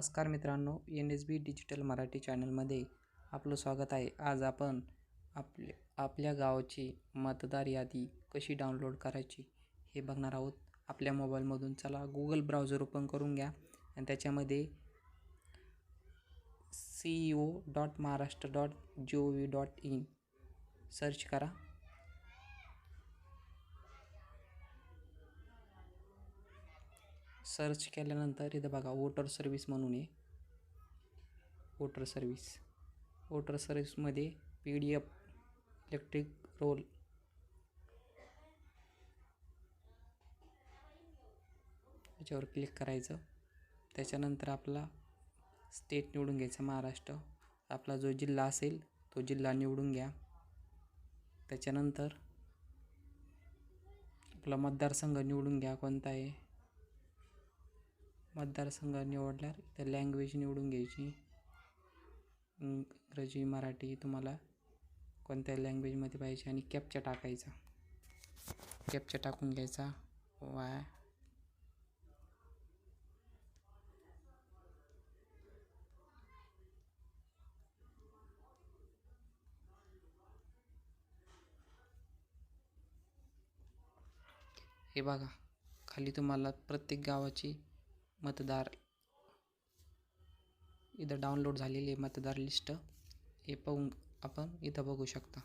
नमस्कार मित्रांनो N S B digital Marathi चॅनलमध्ये आपलं स्वागत आहे. आज आपण आपले आपल्या गावाची मतदार यादी कशी डाउनलोड करायची हे बघणार आहोत. आपल्या मोबाईलमधून चला गुगल ब्राउझर ओपन करून घ्या आणि त्याच्यामध्ये C E O dot Maharashtra dot G O V dot in search करा. सर्च केल्यानंतर इथं बघा वोटर सर्व्हिस म्हणून आहे. Voter service. Voter सर्व्हिसमध्ये P D F electric roll. त्याच्यावर क्लिक करायचं. त्याच्यानंतर आपला स्टेट निवडून घ्यायचा महाराष्ट्र. आपला जो जिल्हा असेल तो जिल्हा निवडून घ्या. त्याच्यानंतर आपला मतदारसंघ निवडून घ्या कोणता आहे? मतदारसंघ निवडल्यावर इथं लँग्वेज निवडून घ्यायची. इंग्रजी मराठी तुम्हाला कोणत्या लँग्वेजमध्ये पाहिजे आणि कॅपचा टाकायचा. कॅपचा टाकून घ्यायचा. वाय हे बघा खाली तुम्हाला प्रत्येक गावाची मतदार. इथं डाउनलोड झालेली आहे मतदार लिस्ट हे पाहून आपण इथं बघू शकता.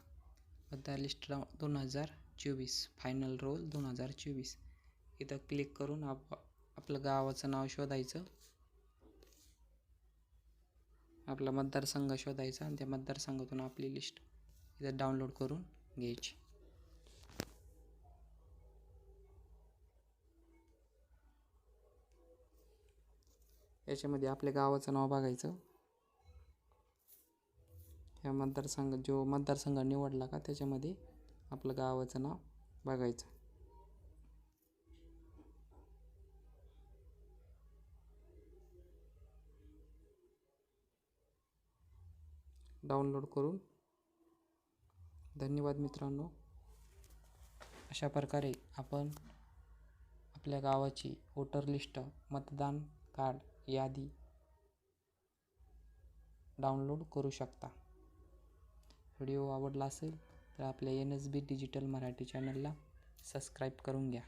मतदार लिस्ट दोन हजार चोवीस. फायनल रोल दोन हजार चोवीस. इथं क्लिक करून आप आपलं गावाचं नाव शोधायचं. आपला मतदारसंघ शोधायचा आणि त्या मतदारसंघातून आपली लिस्ट इथं डाउनलोड करून घ्यायची. याच्यामध्ये आपल्या गावाचं नाव बघायचं. ह्या मतदारसंघ जो मतदारसंघ निवडला का त्याच्यामध्ये आपलं गावाचं नाव बघायचं. डाउनलोड करून. धन्यवाद मित्रांनो. अशा प्रकारे आपण आपल्या गावाची वोटर लिस्ट मतदान कार्ड यादी डाउनलोड करू शकता. व्हिडिओ आवडला असेल तर आपल्या N S B digital Marathi चॅनलला सबस्क्राईब करून घ्या.